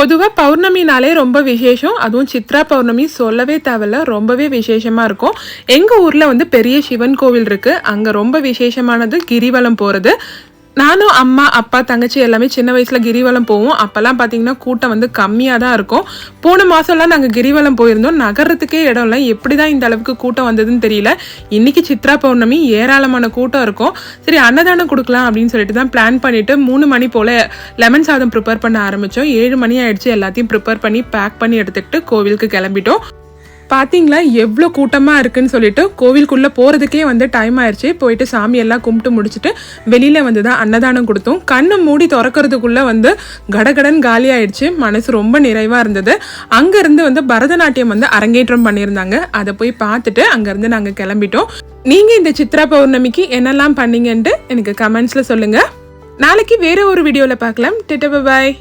பொதுவாக பௌர்ணமினாலே ரொம்ப விசேஷம். அதுவும் சித்ரா பௌர்ணமி சொல்லவே தேவையில்ல. ரொம்பவே விசேஷமாக இருக்கும். எங்கள் ஊரில் வந்து பெரிய சிவன் கோவில் இருக்குது அங்கே ரொம்ப விசேஷமானது கிரிவலம் போகிறது நானும் அம்மா அப்பா தங்கச்சி எல்லாமே சின்ன வயசில் கிரிவலம் போவோம். அப்போல்லாம் பார்த்தீங்கன்னா கூட்டம் வந்து கம்மியாக தான் இருக்கும். போன மாதம்லாம் நாங்கள் கிரிவலம் போயிருந்தோம். நகரத்துக்கே இடம் இல்லை. எப்படி தான் இந்த அளவுக்கு கூட்டம் வந்ததுன்னு தெரியல. இன்னைக்கு சித்ரா பௌர்ணமி ஏராளமான கூட்டம் இருக்கும். சரி அன்னதானம் கொடுக்கலாம் அப்படின்னு சொல்லிட்டு தான் பிளான் பண்ணிட்டு மூணு மணி போல் லெமன் சாதம் ப்ரிப்பேர் பண்ண ஆரம்பித்தோம் ஏழு மணி ஆயிடுச்சு. எல்லாத்தையும் ப்ரிப்பேர் பண்ணி பேக் பண்ணி எடுத்துக்கிட்டு கோவிலுக்கு கிளம்பிட்டோம். பார்த்தீங்களா எவ்வளோ கூட்டமாக இருக்குன்னு சொல்லிட்டு கோவிலுக்குள்ளே போகிறதுக்கே வந்து டைம் ஆயிடுச்சு போயிட்டு சாமி எல்லாம் கும்பிட்டு முடிச்சுட்டு வெளியில் வந்து தான் அன்னதானம் கொடுத்தோம். கண்ணை மூடி திறக்கிறதுக்குள்ளே வந்து கடகடன் காலி ஆயிடுச்சு மனசு ரொம்ப நிறைவாக இருந்தது. அங்கேருந்து வந்து பரதநாட்டியம் வந்து அரங்கேற்றம் பண்ணியிருந்தாங்க. அதை போய் பார்த்துட்டு அங்கேருந்து நாங்கள் கிளம்பிட்டோம். நீங்கள் இந்த சித்ரா பௌர்ணமிக்கு என்னெல்லாம் பண்ணீங்கன்ட்டு எனக்கு கமெண்ட்ஸில் சொல்லுங்கள் நாளைக்கு வேறு ஒரு வீடியோவில் பார்க்கலாம். டிட்ட பாய்